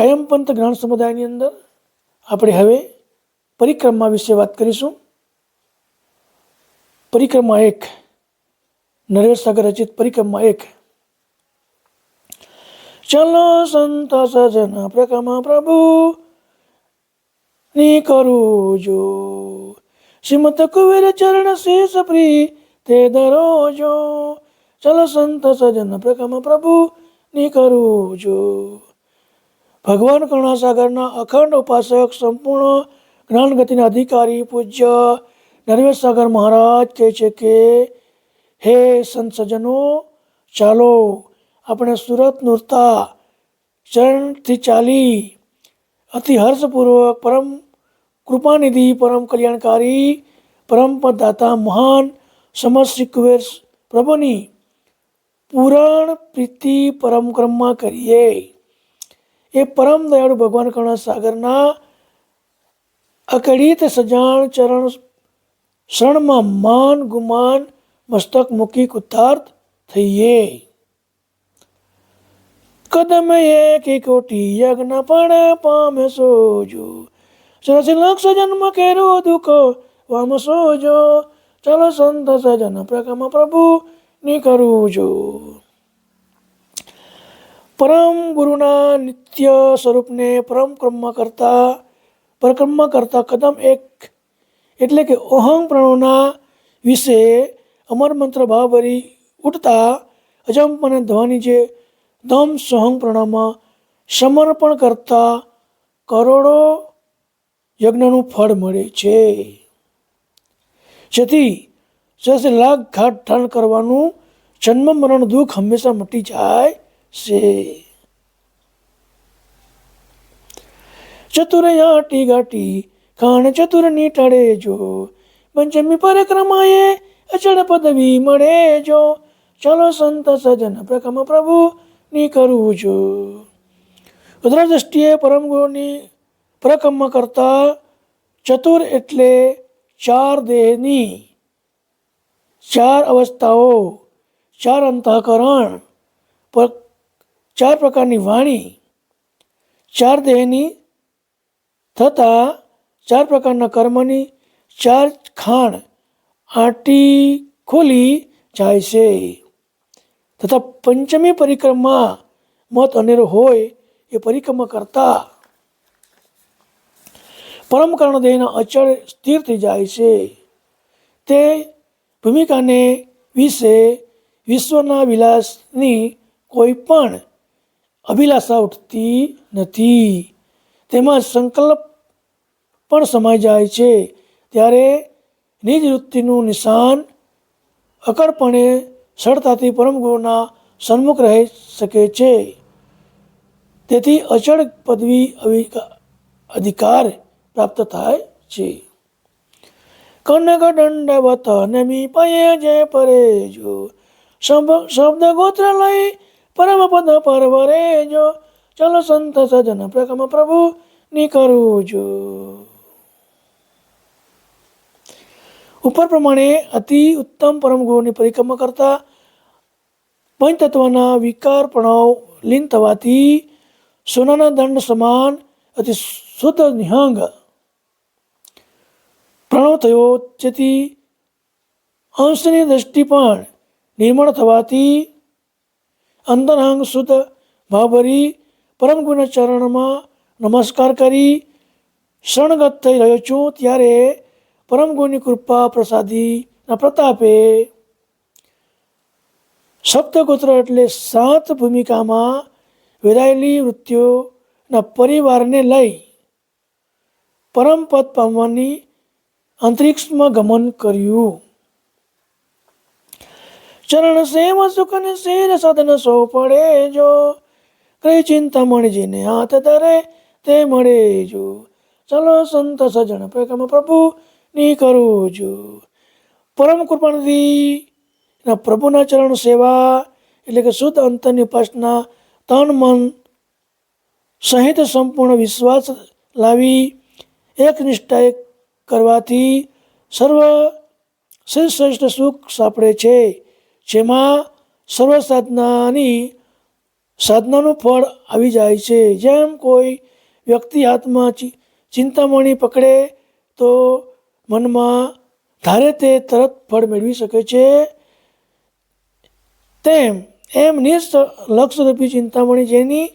કાયમપંથ જ્ઞાન સમુદાયની અંદર આપણે હવે પરિક્રમા વિશે વાત કરીશું. પરિક્રમા એક, નરેશ સાગર રચિત પરિક્રમા એક. ચલો સંત સજન પ્રકમા પ્રભુ, ની કરું જો. શ્રીમત કુવેર ચરણ શેષ પ્રી તે દરોજો ચલો સંત સજન પ્રકમ પ્રભુ, ની કરું જો. ભગવાન કરુણાસાગરના અખંડ ઉપાસક, સંપૂર્ણ જ્ઞાન ગતિના અધિકારી, પૂજ્ય નરવેશ સાગર મહારાજ કહે છે કે, હે સંત સજ્જનો ચાલો આપણે સુરત નૂરતા ચરણથી ચાલી અતિ હર્ષપૂર્વક પરમ કૃપાનિધિ, પરમ કલ્યાણકારી, પરમ પદદાતા મહાન સમસ્ત શ્રી કુબેર પ્રભુની પુરાણ પ્રીતિ પરમ ક્રમમાં કરીએ. એ પરમ દયાળુ ભગવાન કરુણા સાગરના અકડિત સજાણ ચરણ શરણમાં માન ગુમાન મસ્તક મૂકી કુતાર્થ થઈએ. કદમ એક કોટી યજ્ઞ પણ પામે સોજો. સરસી લક્ષ જન્મ કેરો દુઃખ વામ સોજો. ચલો સંત સજન પ્રકમ પ્રભુ ની કરું જો પરમ ગુરુના નિત્ય સ્વરૂપને પરમ ક્રમમાં કરતા, પરિક્રમા કરતા કદમ એક. એટલે કે ઓહંગ પ્રણોના વિશે અમર મંત્ર ભાવભરી ઉઠતા અજંપને ધ્વની જે દમ સોહંગ પ્રણામાં સમર્પણ કરતા કરોડો યજ્ઞનું ફળ મળે છે. જેથી જશે લાખ ઘાટ ઠાણ કરવાનું જન્મ મરણ દુઃખ હંમેશા મટી જાય. છે. આટી ગાટી ખાણ ચતુરની ટળે જો. પંચમી પરિક્રમાએ અચળ પદવી મળે જો. ચલો સંત સજન પ્રકમ પ્રભુ ની કરવું જો ઉદ્ર દ્રષ્ટિએ પરમ ગુરુની પ્રકમ્મ કરતા ચતુર એટલે ચાર દેહની. ચાર અવસ્થાઓ, ચાર અંતઃકરણ ચાર પ્રકારની વાણી, ચાર દેહની થતાં ચાર પ્રકારના કર્મની, ચાર ખાણ આટી ખોલી જાય છે. તથા પંચમી પરિક્રમા મત અનેરો હોય એ પરિક્રમા કરતા પરમ કારણ દેહના અચળ સ્થિર થઈ જાય છે. તે ભૂમિકાને વિશે વિશ્વના વિલાસની કોઈ પણ અભિલાષા ઉઠતી નથી. તેમાં સંકલ્પ પણ સમાઈ જાય છે. ત્યારે નિજ વૃત્તિનું નિશાન અકળપણે સરળતાથી પરમ ગુરુના સન્મુખ રહી શકે છે. તેથી અચળ પદવી અધિકાર પ્રાપ્ત થાય છે. કનક દંડવત નમી પયે જે પરે જો શબ્દ ગોત્ર લઈ પરમ પદ પરવરે જો ચલો સંત સજન પ્રકમ પ્રભુ ની કરું જો ઉપર પ્રમાણે અતિ ઉત્તમ પરમ ગુરુની પરિક્રમા કરતા પંચતત્વના વિકાર પ્રણવ લીન થવાથી સોનાના દંડ સમાન, અતિ શુદ્ધ નિહંગ પ્રણવ થયો. જેથી અંશની દ્રષ્ટિ પણ નિર્મળ થવાથી અંતરંગ શુદ્ધ ભાવભરી પરમ ગુણ ચરણમાં નમસ્કાર કરી શરણગત થઈ રહ્યો છું. ત્યારે પરમ ગુરુની કૃપા પ્રસાદીના પ્રતાપે સપ્તગોત્ર એટલે સાત ભૂમિકામાં વેરાયેલી વૃત્તિઓના પરિવારને લઈ પરમપદ પામવાની અંતરિક્ષમાં ગમન કર્યું. ચરણ સેવ સુખ ને શેર સદન સો પડે જો. કઈ ચિંતા મણીજીને હાથ ધરે તે મળે જો. ચલો સંત સજણ પ્રેમ પ્રભુ, ની કરું જો પરમ એના પ્રભુના ચરણ સેવા એટલે કે શુદ્ધ અંતરની ઉપાસના, તન મન સહિત સંપૂર્ણ વિશ્વાસ લાવી એક નિષ્ઠાએ કરવાથી સર્વ શ્રેષ્ઠ સુખ સાંપડે છે. જેમાં સર્વ સાધનાની, સાધનાનું ફળ આવી જાય છે. જેમ કોઈ વ્યક્તિ હાથમાં ચિંતામણી પકડે, તો મનમાં ધારે તે તરત ફળ મેળવી શકે છે. તેમ, એમ નિષ્ઠ લક્ષરૂપી ચિંતામણી જેની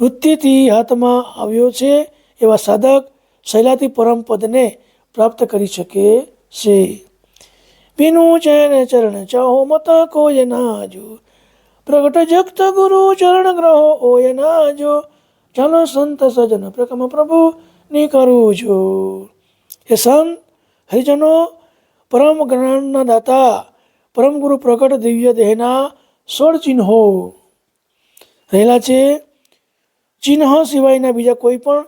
વૃત્તિથી હાથમાં આવ્યો છે, એવા સાધક શૈલાતી પરમ પદને પ્રાપ્ત કરી શકે છે. પીનું છે ચરણ ચાહો મત કોઈ ના જો પ્રગટ જગત ગુરુ ચરણ ગ્રહો ઓય ના જો ચાલો સંત સજન પ્રકમ પ્રભુ ની કરું જો એ સંત, હરિજનો, પરમ જ્ઞાનના દાતા, પરમ ગુરુ પ્રગટ દિવ્ય દેહના સોળ ચિહ્નો. રહેલા છે. ચિહ્ન સિવાયના બીજા કોઈ પણ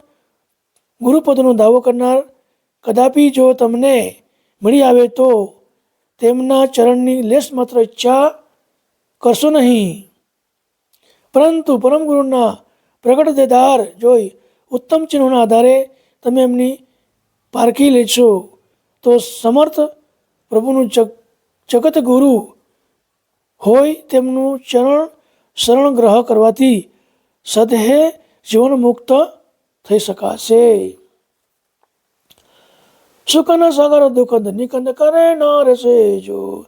ગુરુપદનો દાવો કરનાર કદાપી જો તમને મળી આવે તો તેમના ચરણની લેશ માત્ર ઈચ્છા કરશો નહીં. પરંતુ પરમ ગુરુના પ્રગટ દેદાર જોઈ ઉત્તમ ચિહ્નોના આધારે તમે એમની પારખી લેશો. તો સમર્થ પ્રભુનું જગ ગુરુ હોય તેમનું ચરણ શરણ ગ્રહ કરવાથી સદહે જીવન મુક્ત થઈ શકાશે. સાગર, દુઃખદ નિકંદ કરે નાર જો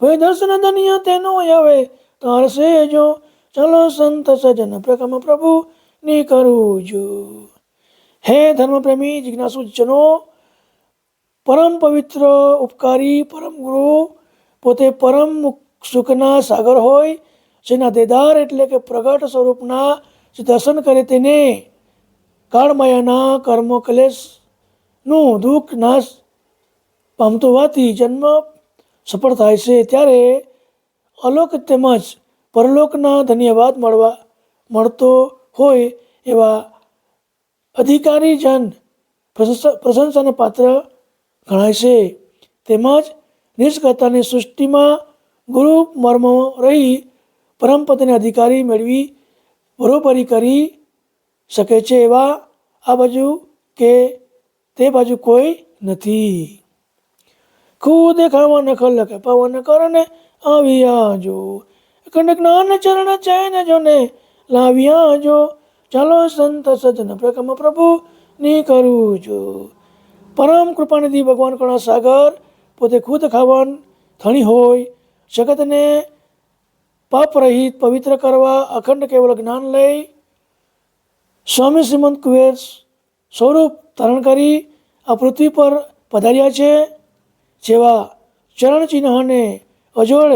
ભય દર્શન ધન્ય તેનો આવે, તાર જો ચલો સંત સજન પ્રકમ પ્રભુ, ની કરુજો. હે ધર્મપ્રેમી જિજ્ઞાસુ જનો પરમ પવિત્ર, ઉપકારી, પરમ ગુરુ, પોતે પરમ સુખના સાગર હોય, જેના દેદાર એટલે કે પ્રગટ સ્વરૂપના, જે દર્શન કરે તેને. કાળમાયાના કર્મ કલેશનું દુઃખ, નાશ પામતો હોવાથી જન્મ સફળ થાય છે. ત્યારે અલોક તેમજ પરલોકના ધન્યવાદ મળવા, મળતો હોય એવા અધિકારી જન પ્રશંસા- પ્રશંસાને પાત્ર ગણાય છે. તેમજ નિષ્કર્તાની સૃષ્ટિમાં ગુરુ મર્મ રહી પરમપદને અધિકારી મેળવી બરોબરી કરી શકે છે એવા આ બાજુ કે તે બાજુ કોઈ નથી. ખુદ ખાવા નખલ લખે, પવન કરને આવી આજો અખંડ જ્ઞાન ચરણ ચૈન જોને લાવ્યા આજો ચાલો સંત સજન પ્રકમ પ્રભુ ની કરું જો. પરમ કૃપાનિધિ ભગવાન કણા સાગર પોતે ખુદ ખાવાન થણી હોય. જગતને પાપ રહિત પવિત્ર કરવા અખંડ કેવળ જ્ઞાન લઈ. સ્વામી શ્રીમંત કુબેર સ્વરૂપ ધારણ કરી આ પૃથ્વી પર પધાર્યા છે, જેવા ચરણ ચિહ્નને અજોડ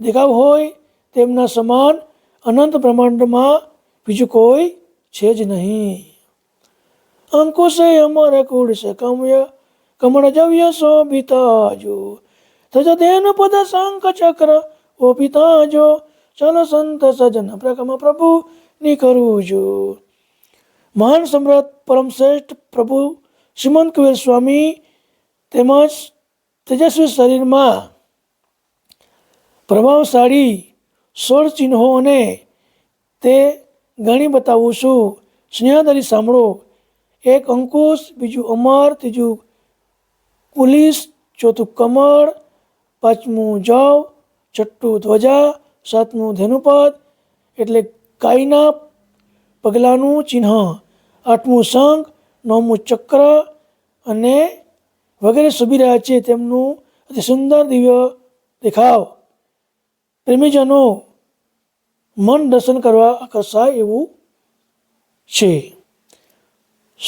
દેખાવ હોય તેમના સમાન અનંત બ્રહ્માંડમાં બીજું કોઈ છે જ નહીં. અંકુશે અમર કુળશે કમય કમળ જવ્ય શોભિતાજો તજ દેન પદ શંખ ચક્ર ઓ પિતાજો ચલો સંત સજન પ્રકમ પ્રભુ ની કરું જો મહાન સમ્રાટ પરમ શ્રેષ્ઠ પ્રભુ શ્રીમંત કુબેર સ્વામી તેમજ તેજસ્વી શરીરમાં પ્રભાવશાળી સોળ ચિહ્નો અને તે ગણી બતાવું છું. સ્નેહદરી સાંભળો. એક અંકુશ, બીજું અમર, ત્રીજું પુલિસ ચોથું કમળ, પાંચમું જવ, છઠ્ઠું ધ્વજા, સાતમું ધેનુપદ એટલે કાયના પગલાંનું ચિહ્ન. આઠમું શંખ નવમું ચક્ર અને વગેરે શોભી રહ્યા છે તેમનું અતિ સુંદર દિવ્ય દેખાવ. પ્રેમીજનો મન દર્શન કરવા આકર્ષાય એવું છે.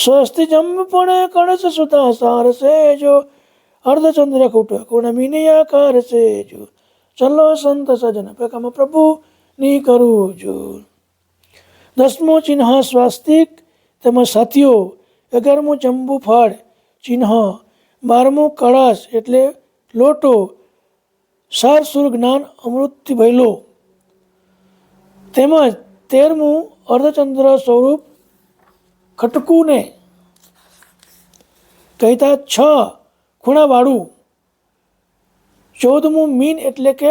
સ્વસ્તિ જંપણે કણસ સુતા સાર સેજો, અર્ધચંદ્ર કુટ કુણ મિનિયાકાર સેજો, ચલો સંત સજન પ્રકમ પ્રભુ ની કરું જો દસમું ચિહ્ન સ્વાસ્તિક તેમજ સાથીઓ, અગરમું જંબુ ફળ, ચિહ્ન, બારમું કળશ એટલે લોટો સાર સુર જ્ઞાન અમૃતથી ભયલો તેમજ તેરમું અર્ધચંદ્ર સ્વરૂપ ખટકુને કહેતા છ ખૂણાવાળું. ચૌદમું મીન એટલે કે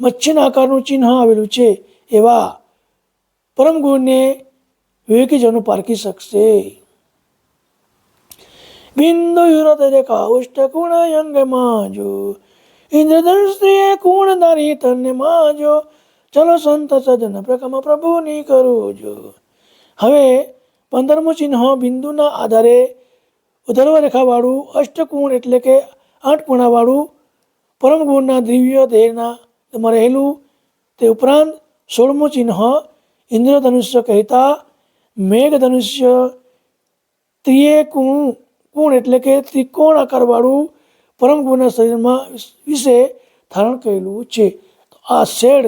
મચ્છીના આકારનું ચિહ્ન આવેલું છે એવા પરમ પારખી શકશે બિંદુ હૃદય કાઉષ્ટ ઉષ્ટ કુણ અંગ માજો ઇન્દ્રધનુષ કુણ ધારી તન્ય માજો, ચલો સંત સજન પ્રકમ પ્રભુની કરું જો હવે પંદરમું ચિહ્ન બિંદુના આધારે ઉધર્વ રેખાવાળું અષ્ટકુણ એટલે કે આઠ પૂર્ણાવાળું પરમ ગુણના દિવ્ય દેહના રહેલું તે ઉપરાંત સોળમું ચિહ્ન ઇન્દ્રધનુષ્ય કહેતા મેઘધનુષ્ય ત્રિએકુણ કુણ એટલે કે ત્રિકોણ આકારવાળું પરમ ગુણના શરીરમાં વિશે ધારણ કરેલું છે. તો આ શેડ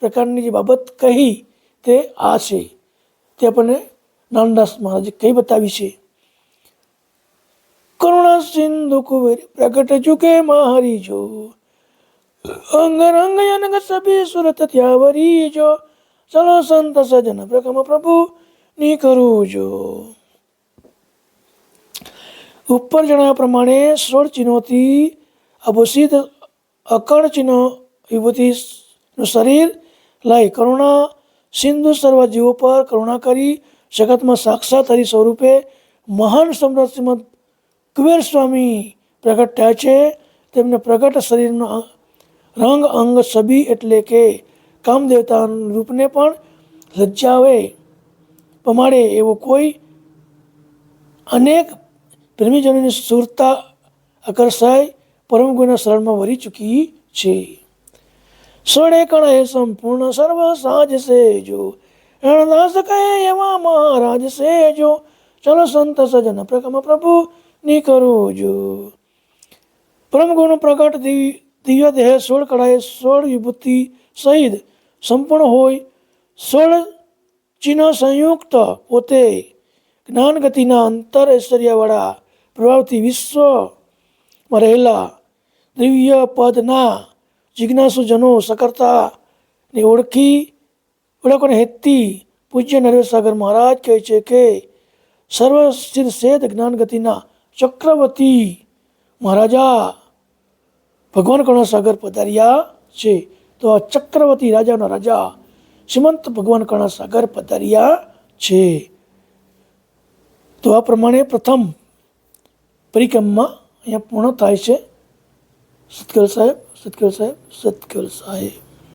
પ્રકારની જે બાબત કહી તે આ છે. તે આપણને નાનદાસ મહારાજે કઈ બતાવી છે. કરુણા સિંધુ કુવેર પ્રગટ ચુકે મારી જો. અંગ રંગ સભી સુરત ત્યાવરી જો. ચલો સંત સજન પ્રકમ પ્રભુ ની કરું જો. ઉપર જણાવ્યા પ્રમાણે સોળ ચિહ્નોથી અભૂષિત અકળ ચિહ્નો વિભૂતિનું શરીર લઈ કરુણા સિંધુ સર્વ જીવો પર કરુણા કરી જગતમાં સાક્ષાત હરિ સ્વરૂપે મહાન સમ્રાટ શ્રીમદ કુબેર સ્વામી પ્રગટ થયા છે. તેમને પ્રગટ શરીરનો રંગ અંગ સભી એટલે કે કામદેવતા રૂપને પણ લજ્જાવે. પમાડે એવો કોઈ અનેક પ્રેમીજનોની સુરતા આકર્ષાય, પરમ ગુના શરણમાં વરી ચૂકી છે. સોળે કળાએ સંપૂર્ણ સર્વ સાજ સેજો. રણદાસ કહે એવા મહારાજ સે જો ચલો સંત સજન પ્રકમ પ્રભુ ની કરું જો. પરમ ગુણ પ્રગટ દિવ્ય દેહ સોળ કળાએ સોળ વિભૂતિ સહિત સંપૂર્ણ હોય. સોળ ચિહ્ન સંયુક્ત પોતે જ્ઞાનગતિના અંતર ઐશ્વર્યવાળા પ્રભાવથી વિશ્વમાં રહેલા દિવ્ય પદના જિજ્ઞાસુજનો સકર્તાને ઓળખી ઓળખોને હેતી પૂજ્ય નરેશ મહારાજ કહે છે કે સર્વ શેદ જ્ઞાનગતિના ચક્રવર્તી મહારાજા ભગવાન કરુણાસાગર પધાર્યા છે. તો આ ચક્રવર્તી રાજાના રાજા શ્રીમંત ભગવાન કરુણાસાગર પધાર્યા છે. તો આ પ્રમાણે પ્રથમ પરિક્રમમાં અહીંયા પૂર્ણ થાય છે. સતકેલ સાહેબ સતકેલ સાહેબ સતકેલ સાહેબ.